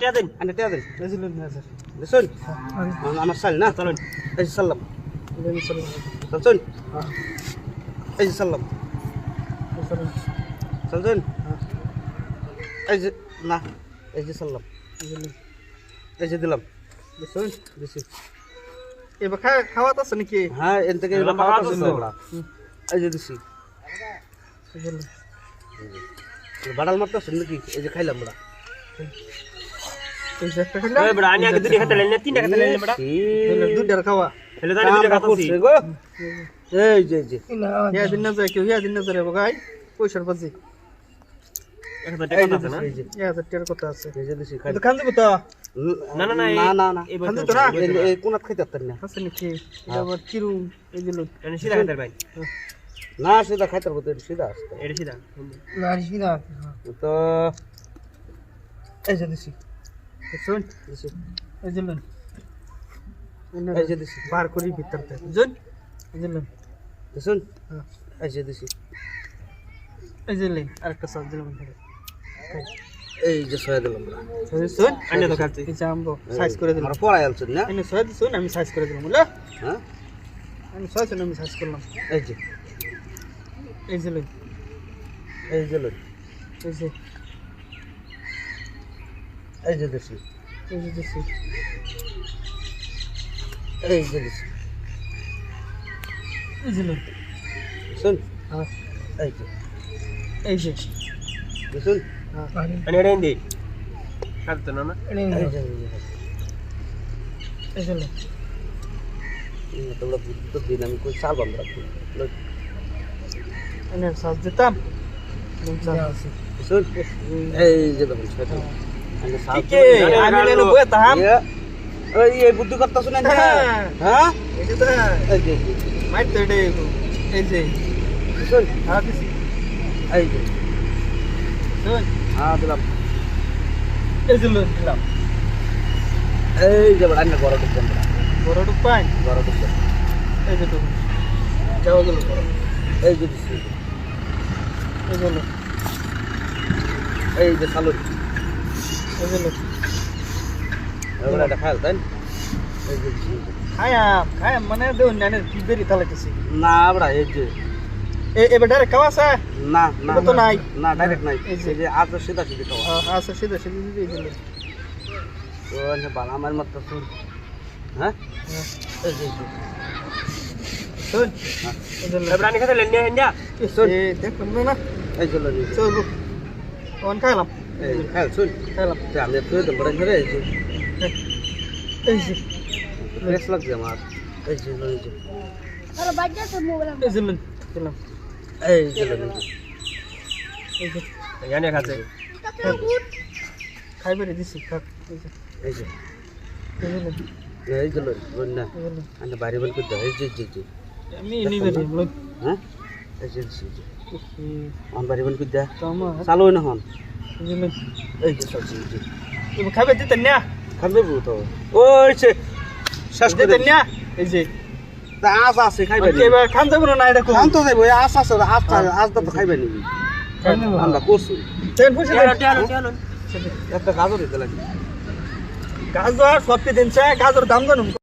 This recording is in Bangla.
টিয়া দেন। আনে টিয়া দেন। এই যে লুন হাজার দেখুন আমার সাল না চলুন এই সাল্লাম। চলছুন এই যে সাল্লাম। চলছুন এই যে না এই যে সাল্লাম। এই যে দিলাম। দেখুন দিছি। এবার খাওয়া তো আছে নাকি? হ্যাঁ এন থেকে খাওয়া তো। এই যে দিছি। বাড়াল মারতে আসেন নাকি? এই যে খাইলাম বড়া পয়সার আছে না কোনাত খাইতে নাকি এটা সিধা সিধা সিধা আসতো এটা সিধা না সিধা তো এই যে দিছি শুন এই যে লুন এই যে দিছি বার করি ভিতরতে বুঝুন এই যে লুন হ্যাঁ এই যে দিছি এই যে লুন আরেকটা সব দিলাম। এই যে সয়া দিলাম শুন আনি তো খাচ্ছি এই আমগো সাইজ করে দিলাম আমরা পড়াই আলছেন না এনে সয়া দিছুন আমি সাইজ করে দিলাম বুঝলা হ্যাঁ আমি সয়া দিছুন আমি সাইজ করলাম এই যে এই যে লুন এই যে লই এই যে এই যে দিছি এই যে দিছি এই যে দিছি এই যে শুন। হ্যাঁ। এই যে। এই যে। দিছুন হ্যাঁ। যে এই যে তোমরা বুদ্ধ দিন আমি কই চাল বন্ধ রাখব এনে দিতাম। শুন এই যে দেখুন ওই এই বুদ্ধি করতে শুনেন হ্যাঁ। হ্যাঁ? শুন হ্যাঁ দিছি। এই যে। শুন হ্যাঁ দিলাম। এই দিলাম। এই যে বড় বড় ঢুকবেন বড় টুক বড় ঢুকবেন এই যে যাওয়া গেল বড় এই যে এই যে এই যে সালুন আমার মত শুন হ্যাঁ। শুন হ্যাঁ। আনি খাতে লেন নিয়ে হেন্ডা শুন। এ দেখুন না। এই যে। চল অন খাইলাম। এই খাল শুন তে আমি তুই তো বড় এই যে ফ্রেশ লাগছে আমার এই যে এই যে এই যে লই যে এই যে জানি খাচ্ছে খাইবে রে দিছি খাক এই যে এই যে এই যে লুন এই যে লই বল না এই যে লুন আমি বাড়ি বল করতে এই যে যে যে আমি নিবে হ্যাঁ এই যে অন বাড়ি তোমার? চালু না হন। যে এবার না খাবে তো। ওই সে শেষ করে না এই যে। আজ আছে খাইবে এবার খান যাব না এটা কোন খান তো যাইব আজ আছে আজ আজ তো খাইবে নি। আমরা করছি। একটা গাজর দিতে লাগে গাজর সবকে দিন গাজর দাম জানুন।